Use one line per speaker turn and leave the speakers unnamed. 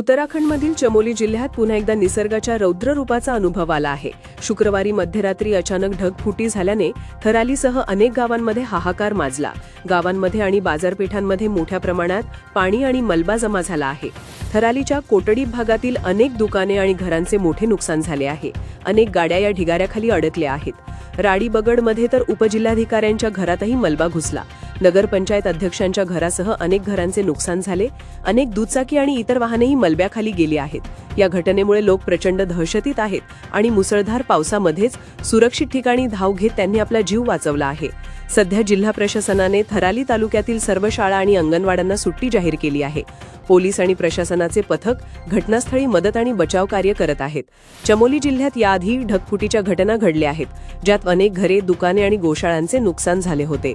उत्तराखंडमधील चमोली जिल्ह्यात पुन्हा एकदा निसर्गाच्या रौद्र रूपाचा अनुभव आला आहे. शुक्रवारी मध्यरात्री अचानक ढगफुटी झाल्याने थरालीसह अनेक गावांमध्ये हाहाकार माजला. गावांमध्ये आणि बाजारपेठांमध्ये मोठ्या प्रमाणात पाणी आणि मलबा जमा झाला आहे. थरालीच्या कोटडी भागातील अनेक दुकाने आणि घरांचे मोठे नुकसान झाले आहे. अनेक गाड्या या ढिगाऱ्याखाली अडकल्या आहेत. राडीबगडमध्ये तर उपजिल्हाधिकाऱ्यांच्या घरातही मलबा घुसला. नगरपंचायत अध्यक्षांच्या घरासह अनेक घरांचे नुकसान झाले. अनेक दुचाकी आणि इतर वाहनेही मलब्याखाली गेली आहेत. या घटनेमुळे लोक प्रचंड दहशतीत आहेत आणि मुसळधार पावसामध्येच सुरक्षित ठिकाणी धाव घेत त्यांनी आपला जीव वाचवला आहे. सध्या जिल्हा प्रशासनाने थराली तालुक्यातील सर्व शाळा आणि अंगणवाड्यांना सुट्टी जाहीर केली आहे. पोलीस आणि प्रशासनाचे पथक घटनास्थळी मदत आणि बचाव कार्य करत आहेत. चमोली जिल्ह्यात याआधी ढगफुटीच्या घटना घडल्या आहेत. ज्यात अनेक घरे दुकाने आणि गोशाळांचे नुकसान झाले होते.